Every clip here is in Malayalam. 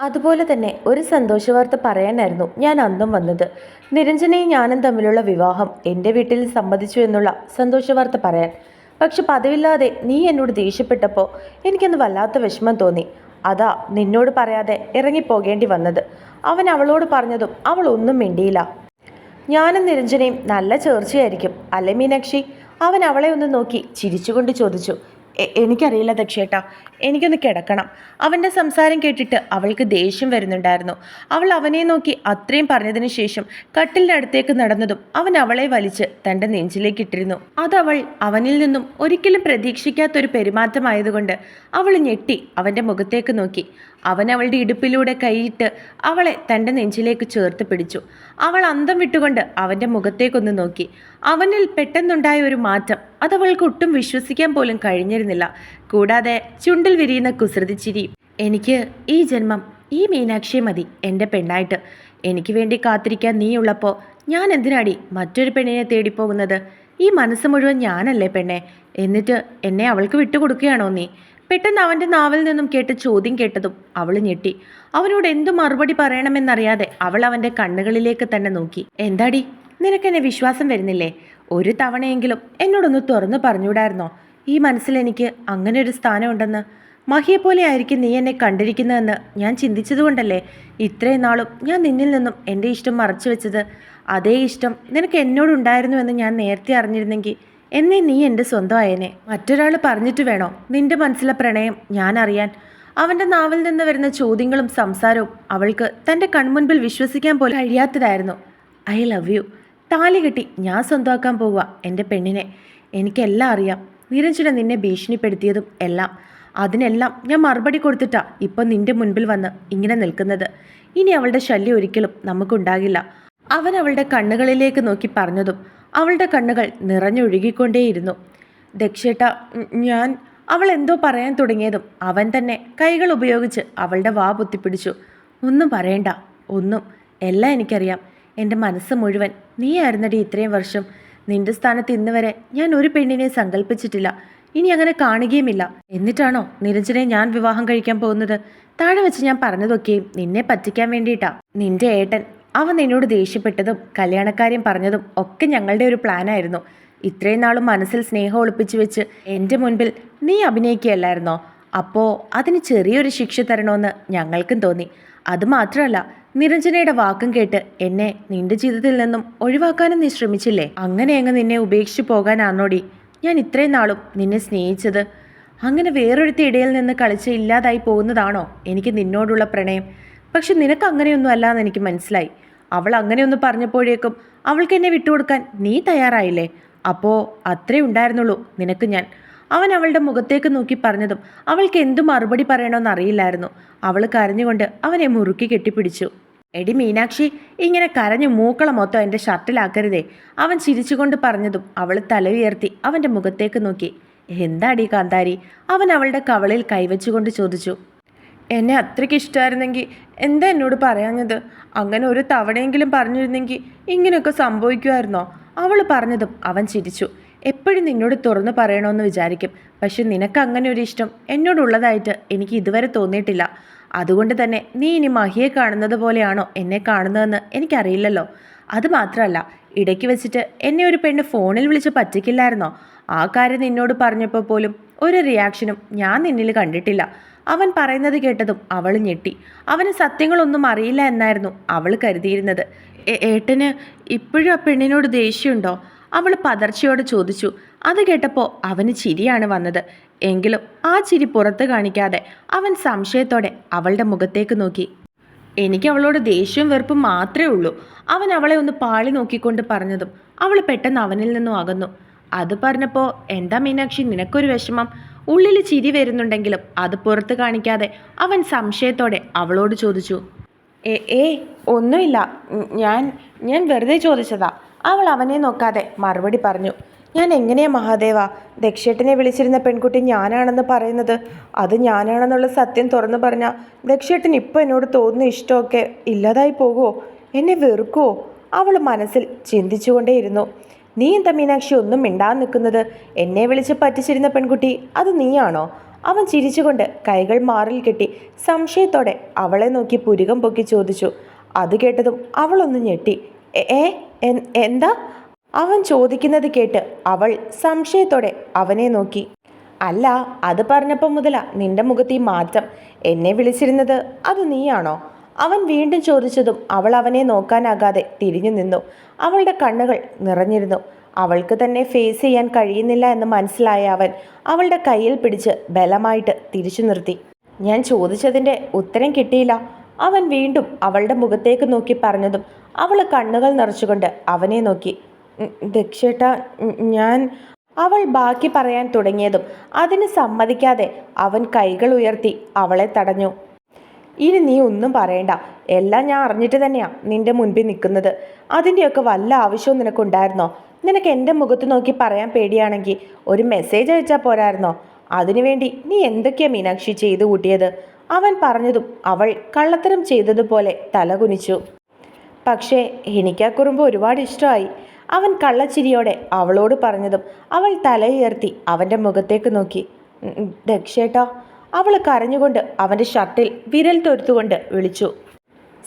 അതുപോലെ തന്നെ ഒരു സന്തോഷവാർത്ത പറയാനായിരുന്നു ഞാൻ അന്നും വന്നത്. നിരഞ്ജനയും ഞാനും തമ്മിലുള്ള വിവാഹം എന്റെ വീട്ടിൽ സമ്മതിച്ചു എന്നുള്ള സന്തോഷവാർത്ത പറയാൻ. പക്ഷെ പതിവില്ലാതെ നീ എന്നോട് ദേഷ്യപ്പെട്ടപ്പോൾ എനിക്കൊന്ന് വല്ലാത്ത വിഷമം തോന്നി. അതാ നിന്നോട് പറയാതെ ഇറങ്ങിപ്പോകേണ്ടി വന്നത്. അവൻ അവളോട് പറഞ്ഞതും അവൾ ഒന്നും മിണ്ടിയില്ല. ഞാനും നിരഞ്ജനയും നല്ല ചേർച്ചയായിരിക്കും അല്ലേ മീനാക്ഷി? അവൻ അവളെ ഒന്ന് നോക്കി ചിരിച്ചുകൊണ്ട് ചോദിച്ചു. "എ- എനിക്കറിയില്ല ദക്ഷേട്ടാ. എനിക്കൊന്ന് കിടക്കണം. അവന്റെ സംസാരം കേട്ടിട്ട് അവൾക്ക് ദേഷ്യം വരുന്നുണ്ടായിരുന്നു. അവൾ അവനെ നോക്കി അത്രയും പറഞ്ഞതിന് ശേഷം കട്ടിലിനടുത്തേക്ക് നടന്നതും അവൻ അവളെ വലിച്ച് തന്റെ നെഞ്ചിലേക്ക് ഇട്ടിരുന്നു. അതവൾ അവനിൽ നിന്നും ഒരിക്കലും പ്രതീക്ഷിക്കാത്തൊരു പെരുമാറ്റമായതുകൊണ്ട് അവൾ ഞെട്ടി അവന്റെ മുഖത്തേക്ക് നോക്കി. അവൻ അവളുടെ ഇടുപ്പിലൂടെ കൈയിട്ട് അവളെ തന്റെ നെഞ്ചിലേക്ക് ചേർത്ത് പിടിച്ചു. അവൾ അന്തം വിട്ടുകൊണ്ട് അവന്റെ മുഖത്തേക്കൊന്ന് നോക്കി. അവനിൽ പെട്ടെന്നുണ്ടായ ഒരു മാറ്റം അതവൾക്ക് ഒട്ടും വിശ്വസിക്കാൻ പോലും കഴിഞ്ഞിരുന്നില്ല. കൂടാതെ ചുണ്ടിൽ വിരിയുന്ന കുസൃതിച്ചിരി എനിക്ക് ഈ ജന്മം ഈ മീനാക്ഷിയെ മതി എന്റെ പെണ്ണായിട്ട്. എനിക്ക് വേണ്ടി കാത്തിരിക്കാൻ നീയുള്ളപ്പോൾ ഞാൻ എന്തിനാടി മറ്റൊരു പെണ്ണിനെ തേടിപ്പോകുന്നത്? ഈ മനസ്സ് മുഴുവൻ ഞാനല്ലേ പെണ്ണെ. എന്നിട്ട് എന്നെ അവൾക്ക് വിട്ടുകൊടുക്കുകയാണോ നീ? പെട്ടെന്ന് അവന്റെ നാവിൽ നിന്നും കേട്ട് ചോദ്യം കേട്ടതും അവൾ ഞെട്ടി. അവനോട് എന്തു മറുപടി പറയണമെന്നറിയാതെ അവൾ അവന്റെ കണ്ണുകളിലേക്ക് തന്നെ നോക്കി. എന്താടി? നിനക്കെന്നെ വിശ്വാസം വരുന്നില്ലേ? ഒരു തവണയെങ്കിലും എന്നോടൊന്ന് തുറന്നു പറഞ്ഞുകൂടായിരുന്നോ? ഈ മനസ്സിൽ എനിക്ക് അങ്ങനെ ഒരു സ്ഥാനമുണ്ടെന്ന് മഹിയെപ്പോലെ ആയിരിക്കും നീ എന്നെ കണ്ടിരിക്കുന്നതെന്ന് ഞാൻ ചിന്തിച്ചതുകൊണ്ടല്ലേ ഇത്രയും നാളും ഞാൻ നിന്നിൽ നിന്നും എന്റെ ഇഷ്ടം മറച്ചു വെച്ചത്. അതേ ഇഷ്ടം നിനക്ക് എന്നോടുണ്ടായിരുന്നുവെന്ന് ഞാൻ നേരത്തെ അറിഞ്ഞിരുന്നെങ്കിൽ എന്നെ നീ എന്റെ സ്വന്തമായേനെ. മറ്റൊരാൾ പറഞ്ഞിട്ട് വേണോ? നിന്റെ മനസ്സിലെ പ്രണയം ഞാൻ അറിയാൻ. അവന്റെ നാവിൽ നിന്ന് വരുന്ന ചോദ്യങ്ങളും സംസാരവും അവൾക്ക് തന്റെ കൺമുൻപിൽ വിശ്വസിക്കാൻ പോലും കഴിയാത്തതായിരുന്നു. I love you. താലി കെട്ടി ഞാൻ സ്വന്തമാക്കാൻ പോവുക എന്റെ പെണ്ണിനെ. എനിക്കെല്ലാം അറിയാം. നിരഞ്ജന നിന്നെ ഭീഷണിപ്പെടുത്തിയതും എല്ലാം. അതിനെല്ലാം ഞാൻ മറുപടി കൊടുത്തിട്ടാ ഇപ്പം നിന്റെ മുൻപിൽ വന്ന് ഇങ്ങനെ നിൽക്കുന്നത്. ഇനി അവളുടെ ശല്യം ഒരിക്കലും നമുക്കുണ്ടാകില്ല. അവൻ അവളുടെ കണ്ണുകളിലേക്ക് നോക്കി പറഞ്ഞതും അവളുടെ കണ്ണുകൾ നിറഞ്ഞൊഴുകിക്കൊണ്ടേയിരുന്നു. ദക്ഷേട്ട ഞാൻ അവൾ എന്തോ പറയാൻ തുടങ്ങിയതും അവൻ തന്നെ കൈകൾ ഉപയോഗിച്ച് അവളുടെ വാ പൊത്തിപ്പിടിച്ചു. ഒന്നും പറയണ്ട ഒന്നും. എല്ലാം എനിക്കറിയാം. എന്റെ മനസ്സ് മുഴുവൻ നീയായിരുന്നടി ഇത്രയും വർഷം. നിന്റെ സ്ഥാനത്ത് ഇന്ന് വരെ ഞാൻ ഒരു പെണ്ണിനെ സങ്കല്പിച്ചിട്ടില്ല ഇനി അങ്ങനെ കാണുകയുമില്ല. എന്നിട്ടാണോ നിരഞ്ജനെ ഞാൻ വിവാഹം കഴിക്കാൻ പോകുന്നത്? താഴെ വെച്ച് ഞാൻ പറഞ്ഞതൊക്കെയും നിന്നെ പറ്റിക്കാൻ വേണ്ടിയിട്ടാ. നിന്റെ ഏട്ടൻ അവൻ എന്നോട് ദേഷ്യപ്പെട്ടതും കല്യാണക്കാര്യം പറഞ്ഞതും ഒക്കെ ഞങ്ങളുടെ ഒരു പ്ലാനായിരുന്നു ഇത്രയും നാളും മനസ്സിൽ സ്നേഹം ഒളിപ്പിച്ചു വെച്ച് എന്റെ മുൻപിൽ നീ അഭിനയിക്കുകയല്ലായിരുന്നോ? അപ്പോൾ അതിന് ചെറിയൊരു ശിക്ഷ തരണമെന്ന് ഞങ്ങൾക്കും തോന്നി. അതുമാത്രമല്ല നിരഞ്ജനയുടെ വാക്കും കേട്ട് എന്നെ നിന്റെ ജീവിതത്തിൽ നിന്നും ഒഴിവാക്കാനും നീ ശ്രമിച്ചില്ലേ? അങ്ങനെ അങ്ങ് നിന്നെ ഉപേക്ഷിച്ചു പോകാനാണോടി ഞാൻ ഇത്രയും നാളും നിന്നെ സ്നേഹിച്ചത് അങ്ങനെ വേറൊരുത്തി ഇടയിൽ നിന്ന് കളിച്ച് ഇല്ലാതായി പോകുന്നതാണോ എനിക്ക് നിന്നോടുള്ള പ്രണയം? പക്ഷെ നിനക്ക് അങ്ങനെയൊന്നും അല്ലാന്ന് എനിക്ക് മനസ്സിലായി. അവൾ അങ്ങനെയൊന്ന് പറഞ്ഞപ്പോഴേക്കും അവൾക്ക് എന്നെ വിട്ടുകൊടുക്കാൻ നീ തയ്യാറായില്ലേ? അപ്പോൾ അത്രേ ഉണ്ടായിരുന്നുള്ളൂ നിനക്ക് ഞാൻ. അവൻ അവളുടെ മുഖത്തേക്ക് നോക്കി പറഞ്ഞതും അവൾക്ക് എന്തു മറുപടി പറയണമെന്ന് അറിയില്ലായിരുന്നു. അവൾ കരഞ്ഞുകൊണ്ട് അവനെ മുറുക്കി കെട്ടിപ്പിടിച്ചു. എടി മീനാക്ഷി ഇങ്ങനെ കരഞ്ഞു മൂക്കള മൊത്തം എന്റെ ഷർട്ടിലാക്കരുതേ. അവൻ ചിരിച്ചുകൊണ്ട് പറഞ്ഞതും അവൾ തല ഉയർത്തി അവന്റെ മുഖത്തേക്ക് നോക്കി. എന്താടി കാന്താരി? അവൻ അവളുടെ കവളിൽ കൈവച്ചുകൊണ്ട് ചോദിച്ചു. എന്നെ അത്രയ്ക്ക് ഇഷ്ടമായിരുന്നെങ്കിൽ എന്താ എന്നോട് പറയാഞ്ഞത്? അങ്ങനെ ഒരു തവണയെങ്കിലും പറഞ്ഞിരുന്നെങ്കിൽ ഇങ്ങനെയൊക്കെ സംഭവിക്കുമായിരുന്നോ അവൾ പറഞ്ഞതും അവൻ ചിരിച്ചു. എപ്പോഴും നിന്നോട് തുറന്നു പറയണമെന്ന് വിചാരിക്കും. പക്ഷെ നിനക്ക് അങ്ങനെ ഒരു ഇഷ്ടം എന്നോടുള്ളതായിട്ട് എനിക്ക് ഇതുവരെ തോന്നിയിട്ടില്ല. അതുകൊണ്ട് തന്നെ നീ ഇനി മഹിയെ കാണുന്നത് പോലെയാണോ എന്നെ കാണുന്നതെന്ന് എനിക്കറിയില്ലല്ലോ. അത് മാത്രമല്ല ഇടയ്ക്ക് വെച്ചിട്ട് എന്നെ ഒരു പെണ്ണ് ഫോണിൽ വിളിച്ച് പറ്റിക്കില്ലായിരുന്നോ? ആ കാര്യം നിന്നോട് പറഞ്ഞപ്പോൾ പോലും ഒരു റിയാക്ഷനും ഞാൻ നിന്നിൽ കണ്ടിട്ടില്ല. അവൻ പറയുന്നത് കേട്ടതും അവൾ ഞെട്ടി. അവന് സത്യങ്ങളൊന്നും അറിയില്ല എന്നായിരുന്നു അവൾ കരുതിയിരുന്നത്. "ഏ- ഏട്ടന് ഇപ്പോഴും ആ പെണ്ണിനോട് ദേഷ്യമുണ്ടോ? അവൾ പതർച്ചയോട് ചോദിച്ചു. അത് കേട്ടപ്പോൾ അവന് ചിരിയാണ് വന്നത്. എങ്കിലും ആ ചിരി പുറത്ത് കാണിക്കാതെ അവൻ സംശയത്തോടെ അവളുടെ മുഖത്തേക്ക് നോക്കി. എനിക്ക് അവളോട് ദേഷ്യവും വെറുപ്പും മാത്രമേ ഉള്ളൂ അവൻ അവളെ ഒന്ന് പാളി നോക്കിക്കൊണ്ട് പറഞ്ഞതും അവൾ പെട്ടെന്ന് അവനിൽ നിന്നും അകന്നു. അത് പറഞ്ഞപ്പോൾ എന്താ മീനാക്ഷി നിനക്കൊരു വിഷമം? ഉള്ളിൽ ചിരി വരുന്നുണ്ടെങ്കിലും അത് പുറത്ത് കാണിക്കാതെ അവൻ സംശയത്തോടെ അവളോട് ചോദിച്ചു ഏ ഏ ഒന്നുമില്ല. ഞാൻ ഞാൻ വെറുതെ ചോദിച്ചതാ. അവൾ അവനെ നോക്കാതെ മറുപടി പറഞ്ഞു ഞാൻ എങ്ങനെയാ മഹാദേവ? ദക്ഷേട്ടനെ വിളിച്ചിരുന്ന പെൺകുട്ടി ഞാനാണെന്ന് പറയുന്നത്. അത് ഞാനാണെന്നുള്ള സത്യം തുറന്നു പറഞ്ഞാൽ ദക്ഷേട്ടൻ ഇപ്പോൾ എന്നോട് തോന്നുന്ന ഇഷ്ടമൊക്കെ ഇല്ലാതായി പോകുമോ എന്നെ വെറുക്കുമോ അവൾ മനസ്സിൽ ചിന്തിച്ചുകൊണ്ടേയിരുന്നു. നീ എന്താ മീനാക്ഷി ഒന്നും മിണ്ടാൻ നിൽക്കുന്നത്? എന്നെ വിളിച്ച് പറ്റിച്ചിരുന്ന പെൺകുട്ടി അത് നീയാണോ? അവൻ ചിരിച്ചുകൊണ്ട് കൈകൾ മാറിൽ കെട്ടി സംശയത്തോടെ അവളെ നോക്കി പുരുകം പൊക്കി ചോദിച്ചു. അത് കേട്ടതും അവളൊന്ന് ഞെട്ടി. "എ- ഏ എന്താ? അവൻ ചോദിക്കുന്നത് കേട്ട് അവൾ സംശയത്തോടെ അവനെ നോക്കി. അല്ല അത് പറഞ്ഞപ്പോൾ മുതലാ നിന്റെ മുഖത്ത് ഈ മാറ്റം. എന്നെ വിളിച്ചിരുന്നത് അത് നീയാണോ? അവൻ വീണ്ടും ചോദിച്ചതും അവൾ അവനെ നോക്കാനാകാതെ തിരിഞ്ഞു നിന്നു. അവളുടെ കണ്ണുകൾ നിറഞ്ഞിരുന്നു. അവൾക്ക് തന്നെ ഫേസ് ചെയ്യാൻ കഴിയുന്നില്ല എന്ന് മനസ്സിലായ അവൻ അവളുടെ കയ്യിൽ പിടിച്ച് ബലമായിട്ട് തിരിച്ചു നിർത്തി. ഞാൻ ചോദിച്ചതിന്റെ ഉത്തരം കിട്ടിയില്ല. അവൻ വീണ്ടും അവളുടെ മുഖത്തേക്ക് നോക്കി പറഞ്ഞതും അവൾ കണ്ണുകൾ നിറച്ചുകൊണ്ട് അവനെ നോക്കി. ദക്ഷേട്ട ഞാൻ അവൾ ബാക്കി പറയാൻ തുടങ്ങിയതും അതിന് സമ്മതിക്കാതെ അവൻ കൈകൾ ഉയർത്തി അവളെ തടഞ്ഞു. ഇനി നീ ഒന്നും പറയണ്ട. എല്ലാം ഞാൻ അറിഞ്ഞിട്ട് തന്നെയാണ് നിന്റെ മുൻപിൽ നിൽക്കുന്നത്. അതിന്റെയൊക്കെ വല്ല ആവശ്യവും നിനക്കുണ്ടായിരുന്നോ? നിനക്ക് എന്റെ മുഖത്ത് നോക്കി പറയാൻ പേടിയാണെങ്കിൽ ഒരു മെസ്സേജ് അയച്ചാൽ പോരായിരുന്നോ? അതിനുവേണ്ടി നീ എന്തൊക്കെയാ മീനാക്ഷി ചെയ്തു കൂട്ടിയത്? അവൻ പറഞ്ഞതും അവൾ കള്ളത്തരം ചെയ്തതുപോലെ തലകുനിച്ചു പക്ഷേ എനിക്ക് ആ കുറുമ്പ് ഒരുപാട് ഇഷ്ടമായി. അവൻ കള്ളച്ചിരിയോടെ അവളോട് പറഞ്ഞതും അവൾ തലയുയർത്തി അവന്റെ മുഖത്തേക്ക് നോക്കി. "ഉം, ഉം, ദക്ഷേട്ടാ അവൾ കരഞ്ഞുകൊണ്ട് അവന്റെ ഷർട്ടിൽ വിരൽ തൊരുത്തുകൊണ്ട് വിളിച്ചു.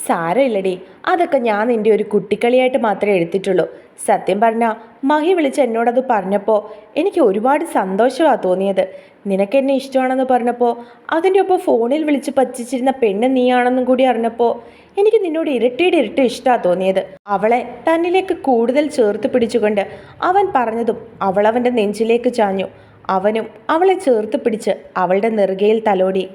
സാരമില്ലടി അതൊക്കെ ഞാൻ നിന്റെ ഒരു കുട്ടിക്കളിയായിട്ട് മാത്രമേ എടുത്തിട്ടുള്ളൂ. സത്യം പറഞ്ഞാൽ മഹി വിളിച്ച് എന്നോടത് പറഞ്ഞപ്പോൾ എനിക്ക് ഒരുപാട് സന്തോഷമാണ് തോന്നിയത്. നിനക്ക് എന്നെ ഇഷ്ടമാണെന്ന് പറഞ്ഞപ്പോൾ അതിന്റെ ഒപ്പം ഫോണിൽ വിളിച്ച് പറ്റിച്ചിരുന്ന പെണ്ണ് നീയാണെന്നും കൂടി അറിഞ്ഞപ്പോൾ എനിക്ക് നിന്നോട് ഇരട്ടിയുടെ ഇരട്ടി ഇഷ്ടമാണ് തോന്നിയത്. അവളെ തന്നിലേക്ക് കൂടുതൽ ചേർത്ത് പിടിച്ചുകൊണ്ട് അവൻ പറഞ്ഞതും അവളവന്റെ നെഞ്ചിലേക്ക് ചാഞ്ഞു. അവനും അവളെ ചേർത്ത് പിടിച്ച് അവളുടെ നെറുകയിൽ തലോടി.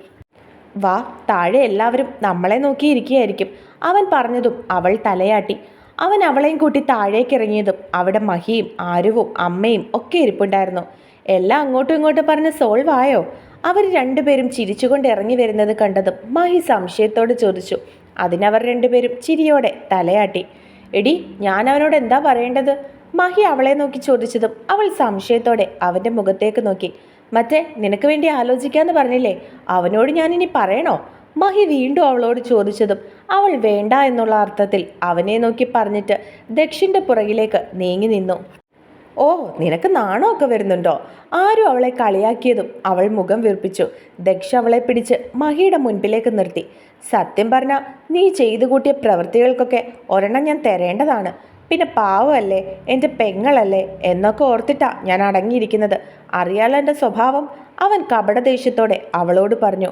വാ താഴെ എല്ലാവരും നമ്മളെ നോക്കിയിരിക്കുകയായിരിക്കും അവൻ പറഞ്ഞതും അവൾ തലയാട്ടി. അവൻ അവളെയും കൂട്ടി താഴേക്ക് ഇറങ്ങിയതും അവിടെ മഹിയും ആരുവും അമ്മയും ഒക്കെ ഇരിപ്പുണ്ടായിരുന്നു. എല്ലാം അങ്ങോട്ടും ഇങ്ങോട്ടും പറഞ്ഞ് സോൾവ് ആയോ? അവർ രണ്ടുപേരും ചിരിച്ചുകൊണ്ട് ഇറങ്ങി വരുന്നത് കണ്ടതും മഹി സംശയത്തോട് ചോദിച്ചു. അതിനവർ രണ്ടുപേരും ചിരിയോടെ തലയാട്ടി. എടി ഞാൻ അവനോട് എന്താ പറയേണ്ടത്? മഹി അവളെ നോക്കി ചോദിച്ചതും അവൾ സംശയത്തോടെ അവന്റെ മുഖത്തേക്ക് നോക്കി. മറ്റേ നിനക്ക് വേണ്ടി ആലോചിക്കാമെന്ന് പറഞ്ഞില്ലേ? അവനോട് ഞാൻ ഇനി പറയണോ? മഹി വീണ്ടും അവളോട് ചോദിച്ചതും അവൾ വേണ്ട എന്നുള്ള അർത്ഥത്തിൽ അവനെ നോക്കി പറഞ്ഞിട്ട് ദക്ഷിന്റെ പുറകിലേക്ക് നീങ്ങി നിന്നു. ഓ നിനക്ക് നാണമൊക്കെ വരുന്നുണ്ടോ? ആരും അവളെ കളിയാക്കിയതും അവൾ മുഖം വീർപ്പിച്ചു. ദക്ഷ അവളെ പിടിച്ച് മഹിയുടെ മുൻപിലേക്ക് നിർത്തി. സത്യം പറഞ്ഞാൽ നീ ചെയ്തു കൂട്ടിയ പ്രവൃത്തികൾക്കൊക്കെ ഒരെണ്ണം ഞാൻ തരേണ്ടതാണ്. പിന്നെ പാവമല്ലേ? എന്റെ പെങ്ങളല്ലേ? എന്നൊക്കെ ഓർത്തിട്ടാ ഞാൻ അടങ്ങിയിരിക്കുന്നത്. അറിയാലോ എന്റെ സ്വഭാവം? അവൻ കപടദേഷ്യത്തോടെ അവളോട് പറഞ്ഞു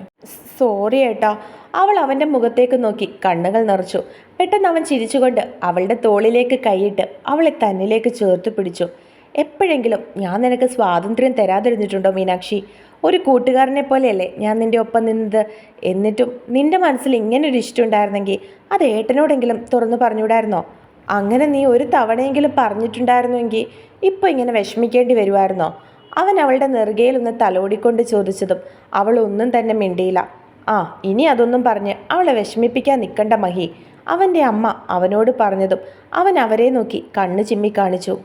സോറി ഏട്ടാ. അവൾ അവന്റെ മുഖത്തേക്ക് നോക്കി കണ്ണുകൾ നിറച്ചു. പെട്ടെന്ന് അവൻ ചിരിച്ചുകൊണ്ട് അവളുടെ തോളിലേക്ക് കൈയിട്ട് അവളെ തന്നിലേക്ക് ചേർത്ത് പിടിച്ചു. എപ്പോഴെങ്കിലും ഞാൻ നിനക്ക് സ്വാതന്ത്ര്യം തരാതിരുന്നിട്ടുണ്ടോ മീനാക്ഷി? ഒരു കൂട്ടുകാരനെ പോലെയല്ലേ ഞാൻ നിന്റെ ഒപ്പം നിന്നത്? എന്നിട്ടും നിന്റെ മനസ്സിൽ ഇങ്ങനെ ഒരു ഇഷ്ടം ഉണ്ടായിരുന്നെങ്കിൽ അത് ഏട്ടനോടെങ്കിലും തുറന്നു പറഞ്ഞുകൂടായിരുന്നോ? അങ്ങനെ നീ ഒരു തവണയെങ്കിലും പറഞ്ഞിട്ടുണ്ടായിരുന്നുവെങ്കിൽ ഇപ്പോൾ ഇങ്ങനെ വിഷമിക്കേണ്ടി വരുമായിരുന്നോ അവൻ അവളുടെ നെറുകയിൽ ഒന്ന് തലോടിക്കൊണ്ട് ചോദിച്ചതും അവൾ ഒന്നും തന്നെ മിണ്ടിയില്ല. ആ ഇനി അതൊന്നും പറഞ്ഞ് അവളെ വിഷമിപ്പിക്കാൻ നിൽക്കണ്ട മഹി. അവന്റെ അമ്മ അവനോട് പറഞ്ഞതും അവൻ അവരെ നോക്കി കണ്ണു ചിമ്മി കാണിച്ചു.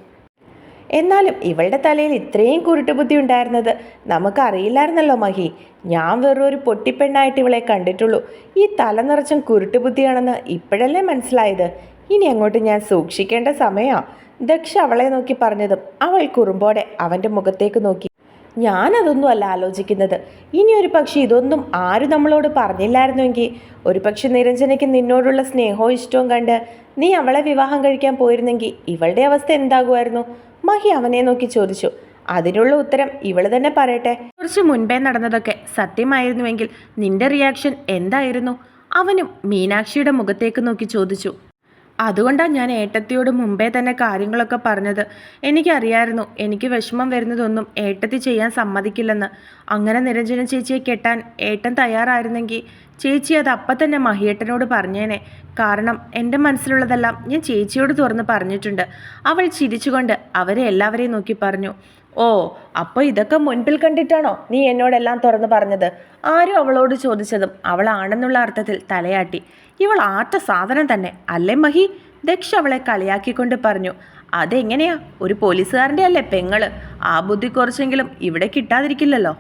എന്നാലും ഇവളുടെ തലയിൽ ഇത്രയും കുരുട്ടുബുദ്ധി ഉണ്ടായിരുന്നത് നമുക്കറിയില്ലായിരുന്നല്ലോ മഹി. ഞാൻ വെറും ഒരു പൊട്ടിപ്പെണ്ണായിട്ട് ഇവളെ കണ്ടിട്ടുള്ളൂ. ഈ തല നിറച്ചും കുരുട്ടുബുദ്ധിയാണെന്ന് ഇപ്പോഴല്ലേ മനസ്സിലായത്? ഇനി അങ്ങോട്ട് ഞാൻ സൂക്ഷിക്കേണ്ട സമയമാണ് ദക്ഷ അവളെ നോക്കി പറഞ്ഞതും അവൾ കുറുമ്പോടെ അവന്റെ മുഖത്തേക്ക് നോക്കി. ഞാനതൊന്നും അല്ല ആലോചിക്കുന്നത്. ഇനി ഒരു പക്ഷേ ഇതൊന്നും ആരും നമ്മളോട് പറഞ്ഞില്ലായിരുന്നുവെങ്കിൽ ഒരു പക്ഷെ നിരഞ്ജനയ്ക്ക് നിന്നോടുള്ള സ്നേഹവും ഇഷ്ടവും കണ്ട് നീ അവളെ വിവാഹം കഴിക്കാൻ പോയിരുന്നെങ്കിൽ ഇവളുടെ അവസ്ഥ എന്താകുമായിരുന്നു? മഹി അവനെ നോക്കി ചോദിച്ചു. അതിനുള്ള ഉത്തരം ഇവൾ തന്നെ പറയട്ടെ. കുറച്ച് മുൻപേ നടന്നതൊക്കെ സത്യമായിരുന്നുവെങ്കിൽ നിന്റെ റിയാക്ഷൻ എന്തായിരുന്നു? അവനും മീനാക്ഷിയുടെ മുഖത്തേക്ക് നോക്കി ചോദിച്ചു. അതുകൊണ്ടാണ് ഞാൻ ഏട്ടത്തിയോട് മുമ്പേ തന്നെ കാര്യങ്ങളൊക്കെ പറഞ്ഞത്. എനിക്കറിയായിരുന്നു എനിക്ക് വിഷമം വരുന്നതൊന്നും ഏട്ടത്തി ചെയ്യാൻ സമ്മതിക്കില്ലെന്ന്. അങ്ങനെ നിരഞ്ജന ചേച്ചിയെ കെട്ടാൻ ഏട്ടൻ തയ്യാറായിരുന്നെങ്കിൽ ചേച്ചി അത് അപ്പം തന്നെ മഹിയേട്ടനോട് പറഞ്ഞേനെ. കാരണം എന്റെ മനസ്സിലുള്ളതെല്ലാം ഞാൻ ചേച്ചിയോട് തുറന്ന് പറഞ്ഞിട്ടുണ്ട്. അവൾ ചിരിച്ചുകൊണ്ട് അവരെ എല്ലാവരെയും നോക്കി പറഞ്ഞു. ഓ അപ്പോൾ ഇതൊക്കെ മുൻപിൽ കണ്ടിട്ടാണോ നീ എന്നോടെല്ലാം തുറന്നു പറഞ്ഞത്? ആരും അവളോട് ചോദിച്ചതും അവളാണെന്നുള്ള അർത്ഥത്തിൽ തലയാട്ടി. ഇവൾ ആട്ട സാധനം തന്നെ അല്ലേ മഹി? ദക്ഷ അവളെ കളിയാക്കിക്കൊണ്ട് പറഞ്ഞു അതെങ്ങനെയാ? ഒരു പോലീസുകാരന്റെ അല്ലേ പെങ്ങൾ? ആ ബുദ്ധി കുറച്ചെങ്കിലും ഇവിടെ കിട്ടാതിരിക്കില്ലല്ലോ.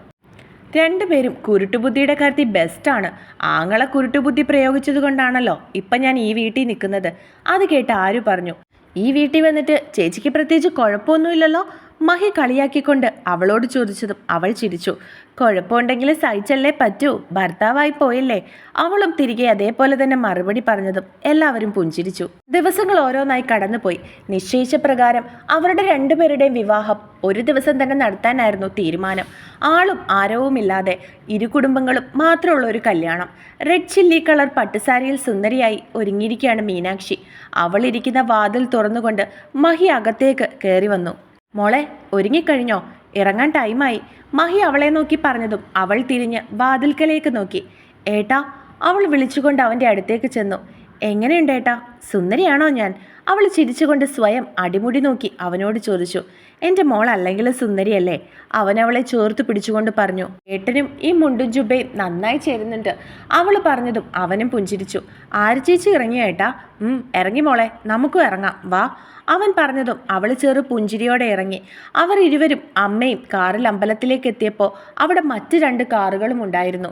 രണ്ടുപേരും കുരുട്ടുബുദ്ധിയുടെ കാര്യത്തിൽ ബെസ്റ്റാണ് ആങ്ങളെ കുരുട്ടുബുദ്ധി പ്രയോഗിച്ചത് കൊണ്ടാണല്ലോ ഇപ്പം ഞാൻ ഈ വീട്ടിൽ നിൽക്കുന്നത്. അത് കേട്ട് ആര് പറഞ്ഞു ഈ വീട്ടിൽ വന്നിട്ട് ചേച്ചിക്ക് പ്രത്യേകിച്ച് കുഴപ്പമൊന്നുമില്ലല്ലോ? മഹി കളിയാക്കിക്കൊണ്ട് അവളോട് ചോദിച്ചതും അവൾ ചിരിച്ചു. കുഴപ്പമുണ്ടെങ്കിൽ സഹിച്ചല്ലേ പറ്റൂ? ഭർത്താവായി പോയല്ലേ? അവളും തിരികെ അതേപോലെ തന്നെ മറുപടി പറഞ്ഞതും എല്ലാവരും പുഞ്ചിരിച്ചു. ദിവസങ്ങൾ ഓരോന്നായി കടന്നുപോയി. നിശ്ചയിച്ച പ്രകാരം അവരുടെ രണ്ടുപേരുടെയും വിവാഹം ഒരു ദിവസം തന്നെ നടത്താനായിരുന്നു തീരുമാനം. ആളും ആരവുമില്ലാതെ ഇരു കുടുംബങ്ങളും മാത്രമുള്ള ഒരു കല്യാണം. റെഡ് ചില്ലി കളർ പട്ടുസാരിയിൽ സുന്ദരിയായി ഒരുങ്ങിയിരിക്കുകയാണ് മീനാക്ഷി. അവൾ ഇരിക്കുന്ന വാതിൽ തുറന്നുകൊണ്ട് മഹി അകത്തേക്ക് കയറി വന്നു മോളെ ഒരുങ്ങിക്കഴിഞ്ഞോ? ഇറങ്ങാൻ ടൈമായി. മഹി അവളെ നോക്കി പറഞ്ഞതും അവൾ തിരിഞ്ഞ് വാതിൽക്കലേക്ക് നോക്കി. ഏട്ടാ അവൾ വിളിച്ചുകൊണ്ട് അവന്റെ അടുത്തേക്ക് ചെന്നു. എങ്ങനെയുണ്ട് ഏട്ടാ? സുന്ദരിയാണോ ഞാൻ? അവൾ ചിരിച്ചുകൊണ്ട് സ്വയം അടിമുടി നോക്കി അവനോട് ചോദിച്ചു. എന്റെ മോൾ അല്ലെങ്കിൽ സുന്ദരിയല്ലേ? അവളെ ചേർത്ത് പിടിച്ചുകൊണ്ട് പറഞ്ഞു ഏട്ടനും ഈ മുണ്ടും ജുബയും നന്നായി ചേരുന്നുണ്ട്. അവൾ പറഞ്ഞതും അവനും പുഞ്ചിരിച്ചു. ആര് ചേച്ചി ഇറങ്ങിയ ഏട്ടാ? ഇറങ്ങി മോളെ നമുക്കും ഇറങ്ങാം. വാ. അവൻ പറഞ്ഞതും അവൾ ചെറു പുഞ്ചിരിയോടെ ഇറങ്ങി. അവർ ഇരുവരും അമ്മയും കാറിൽ അമ്പലത്തിലേക്ക് എത്തിയപ്പോൾ അവിടെ മറ്റു രണ്ട് കാറുകളും ഉണ്ടായിരുന്നു.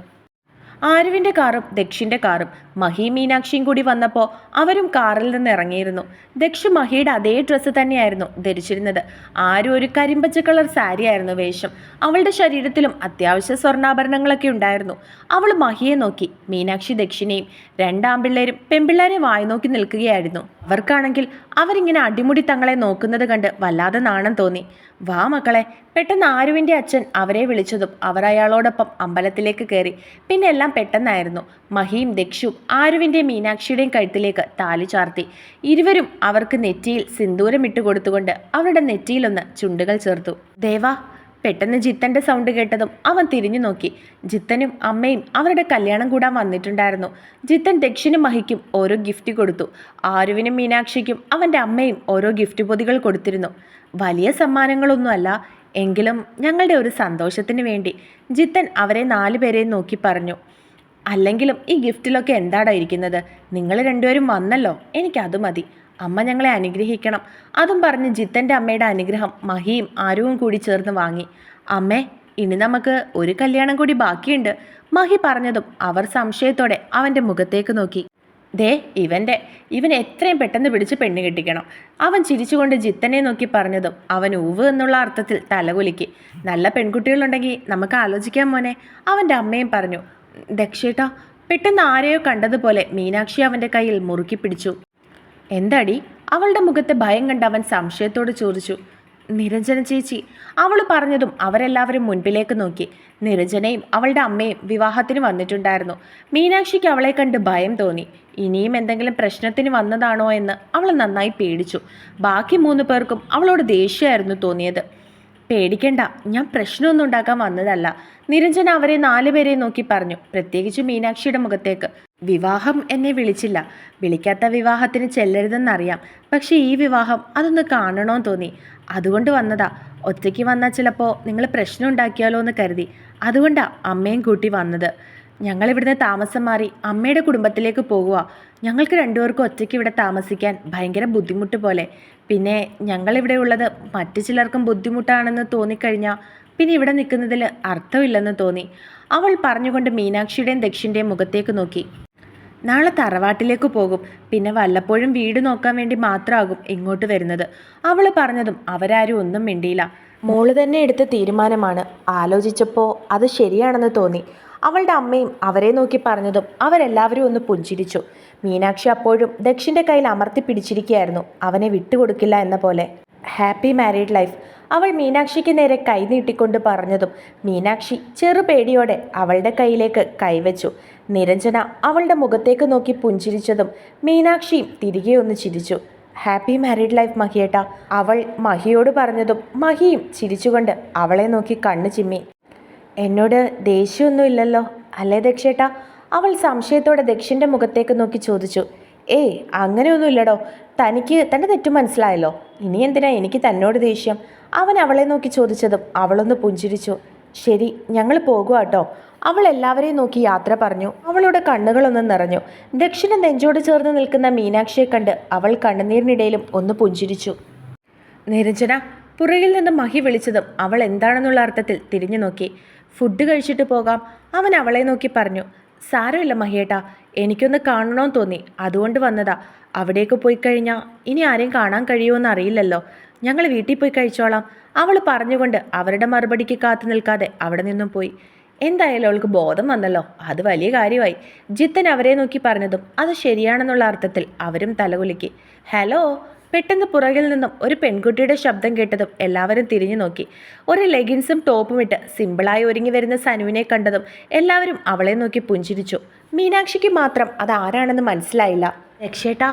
ആരുവിന്റെ കാറും ദക്ഷിന്റെ കാറും. മഹി മീനാക്ഷിയും കൂടി വന്നപ്പോൾ അവരും കാറിൽ നിന്ന് ഇറങ്ങിയിരുന്നു. ദക്ഷ് മഹിയുടെ അതേ ഡ്രസ്സ് തന്നെയായിരുന്നു ധരിച്ചിരുന്നത്. ആരും ഒരു കരിമ്പച്ച കളർ സാരിയായിരുന്നു വേഷം. അവളുടെ ശരീരത്തിലും അത്യാവശ്യ സ്വർണാഭരണങ്ങളൊക്കെ ഉണ്ടായിരുന്നു. അവൾ മഹിയെ നോക്കി മീനാക്ഷി ദക്ഷിണയും രണ്ടാമ്പിള്ളേരും പെമ്പിള്ളേരെ വായി നോക്കി നിൽക്കുകയായിരുന്നു. അവർക്കാണെങ്കിൽ അവരിങ്ങനെ അടിമുടി തങ്ങളെ നോക്കുന്നത് കണ്ട് വല്ലാതെ നാണം തോന്നി. വാ മക്കളെ പെട്ടെന്ന് ആരുവിന്റെ അച്ഛൻ അവരെ വിളിച്ചതും അവർ അയാളോടൊപ്പം അമ്പലത്തിലേക്ക് കയറി. പിന്നെ എല്ലാം പെട്ടെന്നായിരുന്നു. മഹിയും ദക്ഷും ആരുവിന്റെ മീനാക്ഷിയുടെയും കഴുത്തിലേക്ക് താലി ചാർത്തി. ഇരുവരും അവർക്ക് നെറ്റിയിൽ സിന്ദൂരം ഇട്ട് കൊടുത്തുകൊണ്ട് അവരുടെ നെറ്റിയിലൊന്ന് ചുണ്ടുകൾ ചേർത്തു. ദേവാ പെട്ടെന്ന് ജിത്തന്റെ സൗണ്ട് കേട്ടതും അവൻ തിരിഞ്ഞു നോക്കി. ജിത്തനും അമ്മയും അവരുടെ കല്യാണം കൂടാൻ വന്നിട്ടുണ്ടായിരുന്നു. ജിത്തൻ ദക്ഷിണും മഹിക്കും ഓരോ ഗിഫ്റ്റ് കൊടുത്തു. ആരുവിനും മീനാക്ഷിക്കും അവന്റെ അമ്മയും ഓരോ ഗിഫ്റ്റ് പൊതികൾ കൊടുത്തിരുന്നു. വലിയ സമ്മാനങ്ങളൊന്നുമല്ല എങ്കിലും ഞങ്ങളുടെ ഒരു സന്തോഷത്തിന് വേണ്ടി ജിത്തൻ അവരെ നാലു നാലുപേരെയും നോക്കി പറഞ്ഞു. അല്ലെങ്കിലും ഈ ഗിഫ്റ്റിലൊക്കെ എന്താടാ ഇരിക്കുന്നത്? നിങ്ങൾ രണ്ടുപേരും വന്നല്ലോ. എനിക്കത് മതി. അമ്മ ഞങ്ങളെ അനുഗ്രഹിക്കണം. അതും പറഞ്ഞ് ജിത്തന്റെ അമ്മയുടെ അനുഗ്രഹം മഹിയും ആരുവും കൂടി ചേർന്ന് വാങ്ങി. അമ്മേ ഇനി നമുക്ക് ഒരു കല്യാണം കൂടി ബാക്കിയുണ്ട്. മഹി പറഞ്ഞതും അവർ സംശയത്തോടെ അവന്റെ മുഖത്തേക്ക് നോക്കി. ദേ ഇവന്റെ. ഇവൻ എത്രയും പെട്ടെന്ന് പിടിച്ച് പെണ്ണ് കെട്ടിക്കണം. അവൻ ചിരിച്ചുകൊണ്ട് ജിത്തനെ നോക്കി പറഞ്ഞതും അവൻ ഉവ് എന്നുള്ള അർത്ഥത്തിൽ തലകുലുക്കി. നല്ല പെൺകുട്ടികളുണ്ടെങ്കിൽ നമുക്ക് ആലോചിക്കാം മോനെ. അവന്റെ അമ്മയും പറഞ്ഞു ദക്ഷേട്ടാ പെട്ടെന്ന് ആരെയോ കണ്ടതുപോലെ മീനാക്ഷി അവന്റെ കയ്യിൽ മുറുക്കി പിടിച്ചു. എന്താടി? അവളുടെ മുഖത്തെ ഭയം കണ്ട് അവൻ സംശയത്തോട് ചോദിച്ചു. നിരഞ്ജന ചേച്ചി അവൾ പറഞ്ഞതും അവരെല്ലാവരും മുൻപിലേക്ക് നോക്കി. നിരഞ്ജനയും അവളുടെ അമ്മയും വിവാഹത്തിന് വന്നിട്ടുണ്ടായിരുന്നു. മീനാക്ഷിക്ക് അവളെ കണ്ട് ഭയം തോന്നി. ഇനിയും എന്തെങ്കിലും പ്രശ്നത്തിന് വന്നതാണോ എന്ന് അവൾ നന്നായി പേടിച്ചു. ബാക്കി മൂന്ന് പേർക്കും അവളോട് ദേഷ്യമായിരുന്നു തോന്നിയത്. പേടിക്കണ്ട. ഞാൻ പ്രശ്നമൊന്നും ഉണ്ടാക്കാൻ വന്നതല്ല. നിരഞ്ജൻ അവരെ നാലുപേരെ നോക്കി പറഞ്ഞു. പ്രത്യേകിച്ച് മീനാക്ഷിയുടെ മുഖത്തേക്ക്. വിവാഹം എന്നെ വിളിച്ചില്ല. വിളിക്കാത്ത വിവാഹത്തിന് ചെല്ലരുതെന്നറിയാം. പക്ഷെ ഈ വിവാഹം അതൊന്ന് കാണണമെന്ന് തോന്നി. അതുകൊണ്ട് വന്നതാ. ഒറ്റയ്ക്ക് വന്നാൽ ചിലപ്പോൾ നിങ്ങൾ പ്രശ്നം ഉണ്ടാക്കിയാലോ എന്ന് കരുതി. അതുകൊണ്ടാ അമ്മയും കൂട്ടി വന്നത്. ഞങ്ങൾ ഇവിടുന്ന് താമസം മാറി അമ്മയുടെ കുടുംബത്തിലേക്ക് പോകുക ഞങ്ങൾക്ക് രണ്ടുപേർക്കും ഒറ്റയ്ക്ക് ഇവിടെ താമസിക്കാൻ ഭയങ്കര ബുദ്ധിമുട്ട് പോലെ. പിന്നെ ഞങ്ങളിവിടെ ഉള്ളത് മറ്റു ചിലർക്കും ബുദ്ധിമുട്ടാണെന്ന് തോന്നിക്കഴിഞ്ഞാൽ പിന്നെ ഇവിടെ നിൽക്കുന്നതിൽ അർത്ഥമില്ലെന്ന് തോന്നി. അവൾ പറഞ്ഞുകൊണ്ട് മീനാക്ഷിയുടെയും ദക്ഷിന്റെയും മുഖത്തേക്ക് നോക്കി. നാളെ തറവാട്ടിലേക്ക് പോകും. പിന്നെ വല്ലപ്പോഴും വീട് നോക്കാൻ വേണ്ടി മാത്രമാകും ഇങ്ങോട്ട് വരുന്നത്. അവൾ പറഞ്ഞതും അവരാരും ഒന്നും മിണ്ടിയില്ല. മോൾ തന്നെ എടുത്ത തീരുമാനമാണ്. ആലോചിച്ചപ്പോൾ അത് ശരിയാണെന്ന് തോന്നി. അവളുടെ അമ്മയും അവരെ നോക്കി പറഞ്ഞതും അവരെല്ലാവരും ഒന്ന് പുഞ്ചിരിച്ചു. മീനാക്ഷി അപ്പോഴും ദക്ഷിന്റെ കയ്യിൽ അമർത്തി പിടിച്ചിരിക്കുകയായിരുന്നു. അവനെ വിട്ടുകൊടുക്കില്ല എന്ന പോലെ. Happy married life. അവൾ മീനാക്ഷിക്ക് നേരെ കൈ നീട്ടിക്കൊണ്ട് പറഞ്ഞതും മീനാക്ഷി ചെറുപേടിയോടെ അവളുടെ കയ്യിലേക്ക് കൈവച്ചു. നിരഞ്ജന അവളുടെ മുഖത്തേക്ക് നോക്കി പുഞ്ചിരിച്ചതും മീനാക്ഷിയും തിരികെ ഒന്ന് ചിരിച്ചു. ഹാപ്പി മാരീഡ് ലൈഫ് മഹിയേട്ട. അവൾ മഹിയോട് പറഞ്ഞതും മഹിയും ചിരിച്ചുകൊണ്ട് അവളെ നോക്കി കണ്ണു ചിമ്മി. എന്നോട് ദേഷ്യമൊന്നും ഇല്ലല്ലോ അല്ലേ ദക്ഷേട്ടാ? അവൾ സംശയത്തോടെ ദക്ഷിന്റെ മുഖത്തേക്ക് നോക്കി ചോദിച്ചു. ഏയ് അങ്ങനെയൊന്നുമില്ലടോ. തനിക്ക് തന്റെ തെറ്റ് മനസ്സിലായല്ലോ. ഇനി എന്തിനാ എനിക്ക് തന്നോട് ദേഷ്യം? അവൻ അവളെ നോക്കി ചോദിച്ചതും അവളൊന്ന് പുഞ്ചിരിച്ചു. ശരി ഞങ്ങൾ പോകുക കേട്ടോ അവൾ എല്ലാവരെയും നോക്കി യാത്ര പറഞ്ഞു. അവളുടെ കണ്ണുകളൊന്ന് നിറഞ്ഞു. ദക്ഷിണ നെഞ്ചോട് ചേർന്ന് നിൽക്കുന്ന മീനാക്ഷിയെ കണ്ട് അവൾ കണ്ണുനീരിനിടയിലും ഒന്ന് പുഞ്ചിരിച്ചു. നിരഞ്ജന പുറകിൽ നിന്ന് മഹി വിളിച്ചതും അവൾ എന്താണെന്നുള്ള അർത്ഥത്തിൽ തിരിഞ്ഞു നോക്കി ഫുഡ് കഴിച്ചിട്ട് പോകാം. അവൻ അവളെ നോക്കി പറഞ്ഞു സാരമില്ല മഹിയേട്ടാ എനിക്കൊന്ന് കാണണമെന്ന് തോന്നി. അതുകൊണ്ട് വന്നതാ. അവിടേക്ക് പോയി കഴിഞ്ഞാൽ ഇനി ആരെയും കാണാൻ കഴിയുമെന്ന് അറിയില്ലല്ലോ. ഞങ്ങൾ വീട്ടിൽ പോയി കഴിച്ചോളാം. അവൾ പറഞ്ഞുകൊണ്ട് അവരുടെ മറുപടിക്ക് കാത്തു നിൽക്കാതെ അവിടെ നിന്നും പോയി. എന്തായാലും അവൾക്ക് ബോധം വന്നല്ലോ. അത് വലിയ കാര്യമായി. ജിത്തൻ അവരെ നോക്കി പറഞ്ഞതും അത് ശരിയാണെന്നുള്ള അർത്ഥത്തിൽ അവരും തലകുലുക്കി. ഹലോ പെട്ടെന്ന് പുറകിൽ നിന്നും ഒരു പെൺകുട്ടിയുടെ ശബ്ദം കേട്ടതും എല്ലാവരും തിരിഞ്ഞു നോക്കി. ഒരു ലെഗിൻസും ടോപ്പും ഇട്ട് സിമ്പിളായി ഒരുങ്ങി വരുന്ന സനുവിനെ കണ്ടതും എല്ലാവരും അവളെ നോക്കി പുഞ്ചിരിച്ചു. മീനാക്ഷിക്ക് മാത്രം അത് ആരാണെന്ന് മനസ്സിലായില്ല. രക്ഷേട്ടാ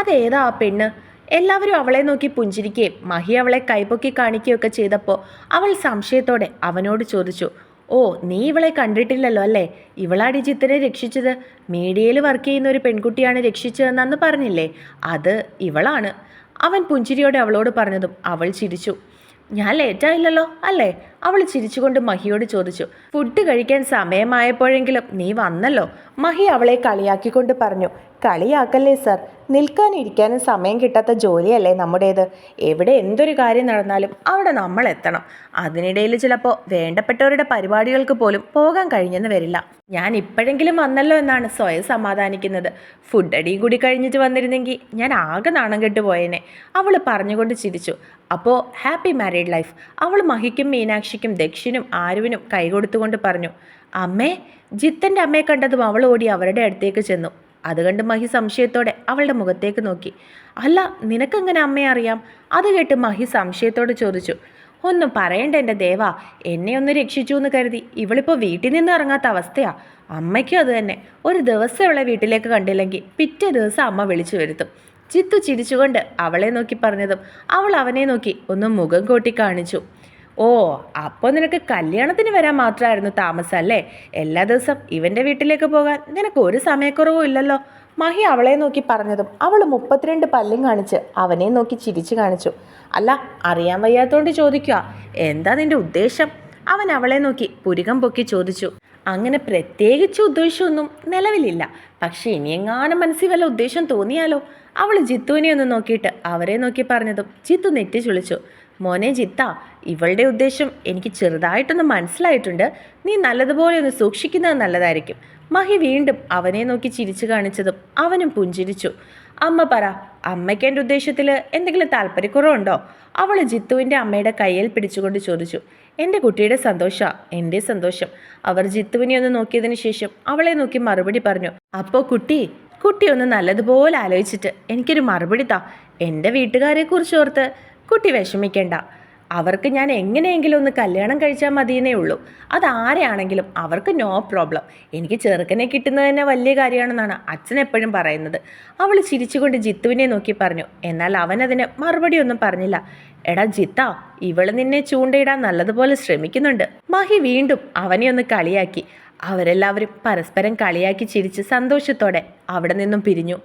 അതേതാ ആ പെണ്ണ്? എല്ലാവരും അവളെ നോക്കി പുഞ്ചിരിക്കുകയും മഹി അവളെ കൈപൊക്കി കാണിക്കുകയൊക്കെ ചെയ്തപ്പോൾ അവൾ സംശയത്തോടെ അവനോട് ചോദിച്ചു ഓ നീ ഇവളെ കണ്ടിട്ടില്ലല്ലോ അല്ലേ? ഇവളാടി ചിത്തിനെ രക്ഷിച്ചത്? മീഡിയയിൽ വർക്ക് ചെയ്യുന്ന ഒരു പെൺകുട്ടിയാണ് രക്ഷിച്ചതെന്നു പറഞ്ഞില്ലേ? അത് ഇവളാണ്. അവൻ പുഞ്ചിരിയോടെ അവളോട് പറഞ്ഞതും അവൾ ചിരിച്ചു ഞാൻ ലേറ്റായില്ലല്ലോ അല്ലേ? അവൾ ചിരിച്ചുകൊണ്ട് മഹിയോട് ചോദിച്ചു ഫുഡ് കഴിക്കാൻ സമയമായപ്പോഴെങ്കിലും നീ വന്നല്ലോ? മഹി അവളെ കളിയാക്കിക്കൊണ്ട് പറഞ്ഞു കളിയാക്കല്ലേ സർ നിൽക്കാൻ ഇരിക്കാനും സമയം കിട്ടാത്ത ജോലിയല്ലേ നമ്മുടേത്? എവിടെ എന്തൊരു കാര്യം നടന്നാലും അവിടെ നമ്മൾ എത്തണം. അതിനിടയിൽ ചിലപ്പോൾ വേണ്ടപ്പെട്ടവരുടെ പരിപാടികൾക്ക് പോലും പോകാൻ കഴിഞ്ഞെന്ന് വരില്ല. ഞാൻ ഇപ്പോഴെങ്കിലും വന്നല്ലോ എന്നാണ് സ്വയം സമാധാനിക്കുന്നത്. ഫുഡ് അടിയും കൂടി കഴിഞ്ഞിട്ട് വന്നിരുന്നെങ്കിൽ ഞാൻ ആകെ നാണം കെട്ടുപോയേനെ. അവൾ പറഞ്ഞുകൊണ്ട് ചിരിച്ചു അപ്പോൾ ഹാപ്പി മാരീഡ് ലൈഫ്. അവൾ മഹിക്കും മീനാക്ഷിക്കും ദക്ഷിനും ആരുവിനും കൈകൊടുത്തുകൊണ്ട് പറഞ്ഞു അമ്മേ ജിത്തന്റെ അമ്മയെ കണ്ടതും അവൾ ഓടി അവരുടെ അടുത്തേക്ക് ചെന്നു. അത് മഹി സംശയത്തോടെ അവളുടെ മുഖത്തേക്ക് നോക്കി. അല്ല നിനക്കെങ്ങനെ അമ്മയെ അറിയാം? അത് കേട്ട് മഹി സംശയത്തോടെ ചോദിച്ചു ഒന്നും പറയണ്ട എന്റെ ദേവ എന്നെ ഒന്ന് രക്ഷിച്ചു എന്ന് കരുതി. ഇവളിപ്പോൾ വീട്ടിൽ നിന്ന് ഇറങ്ങാത്ത അവസ്ഥയാ. അമ്മയ്ക്കും അത് തന്നെ. ഒരു ദിവസം ഇവളെ വീട്ടിലേക്ക് കണ്ടില്ലെങ്കിൽ പിറ്റേ ദിവസം അമ്മ വിളിച്ചു വരുത്തും. ചിത്തു ചിരിച്ചുകൊണ്ട് അവളെ നോക്കി പറഞ്ഞതും അവൾ അവനെ നോക്കി ഒന്ന് മുഖം കൂട്ടി കാണിച്ചു. ഓ അപ്പോൾ നിനക്ക് കല്യാണത്തിന് വരാൻ മാത്രമായിരുന്നു താമസം അല്ലേ എല്ലാ ദിവസം ഇവന്റെ വീട്ടിലേക്ക് പോകാൻ നിനക്ക് ഒരു സമയക്കുറവും ഇല്ലല്ലോ. മഹി അവളെ നോക്കി പറഞ്ഞതും അവൾ മുപ്പത്തിരണ്ട് പല്ലും കാണിച്ച് അവനെ നോക്കി ചിരിച്ചു കാണിച്ചു. അല്ല അറിയാൻ വയ്യാത്തോണ്ട് ചോദിക്കുക എന്താ നിന്റെ ഉദ്ദേശം? അവൻ അവളെ നോക്കി പുരികം പൊക്കി ചോദിച്ചു. അങ്ങനെ പ്രത്യേകിച്ച് ഉദ്ദേശമൊന്നും നിലവിലില്ല. പക്ഷേ ഇനിയെങ്ങാനും മനസ്സിൽ വല്ല ഉദ്ദേശം തോന്നിയാലോ? അവൾ ജിത്തുവിനെ ഒന്ന് നോക്കിയിട്ട് അവരെ നോക്കി പറഞ്ഞതും ജിത്തു നെറ്റി ചുളിച്ചു. മോനെ ജിത്ത ഇവളുടെ ഉദ്ദേശം എനിക്ക് ചെറുതായിട്ടൊന്ന് മനസ്സിലായിട്ടുണ്ട്. നീ നല്ലതുപോലെ ഒന്ന് സൂക്ഷിക്കുന്നത് നല്ലതായിരിക്കും. മഹി വീണ്ടും അവനെ നോക്കി ചിരിച്ചു കാണിച്ചതും അവനും പുഞ്ചിരിച്ചു. അമ്മ പറ അമ്മയ്ക്ക് എന്റെ ഉദ്ദേശത്തിൽ എന്തെങ്കിലും താല്പര്യക്കുറവുണ്ടോ? അവൾ ജിത്തുവിന്റെ അമ്മയുടെ കയ്യിൽ പിടിച്ചുകൊണ്ട് ചോദിച്ചു. എന്റെ കുട്ടിയുടെ സന്തോഷ എന്റെ സന്തോഷം. അവർ ജിത്തുവിനെ ഒന്ന് നോക്കിയതിന് ശേഷം അവളെ നോക്കി മറുപടി പറഞ്ഞു അപ്പോൾ കുട്ടി കുട്ടി ഒന്ന് നല്ലതുപോലെ ആലോചിച്ചിട്ട് എനിക്കൊരു മറുപടി താ. എന്റെ വീട്ടുകാരെ കുറിച്ച് ഓർത്ത് കുട്ടി വിഷമിക്കേണ്ട. അവർക്ക് ഞാൻ എങ്ങനെയെങ്കിലും ഒന്ന് കല്യാണം കഴിച്ചാൽ മതിയെന്നേ ഉള്ളൂ. അതാരെയാണെങ്കിലും അവർക്ക് നോ പ്രോബ്ലം എനിക്ക് ചെറുക്കനെ കിട്ടുന്നത് തന്നെ വലിയ കാര്യമാണെന്നാണ് അച്ഛൻ എപ്പോഴും പറയുന്നത്. അവൾ ചിരിച്ചുകൊണ്ട് ജിത്തുവിനെ നോക്കി പറഞ്ഞു എന്നാൽ അവനതിന് മറുപടി ഒന്നും പറഞ്ഞില്ല. എടാ ജിത്ത ഇവൾ നിന്നെ ചൂണ്ടയിടാൻ നല്ലതുപോലെ ശ്രമിക്കുന്നുണ്ട്. മഹി വീണ്ടും അവനെ ഒന്ന് കളിയാക്കി. അവരെല്ലാവരും പരസ്പരം കളിയാക്കി ചിരിച്ച് സന്തോഷത്തോടെ അവിടെ നിന്നും പിരിഞ്ഞു.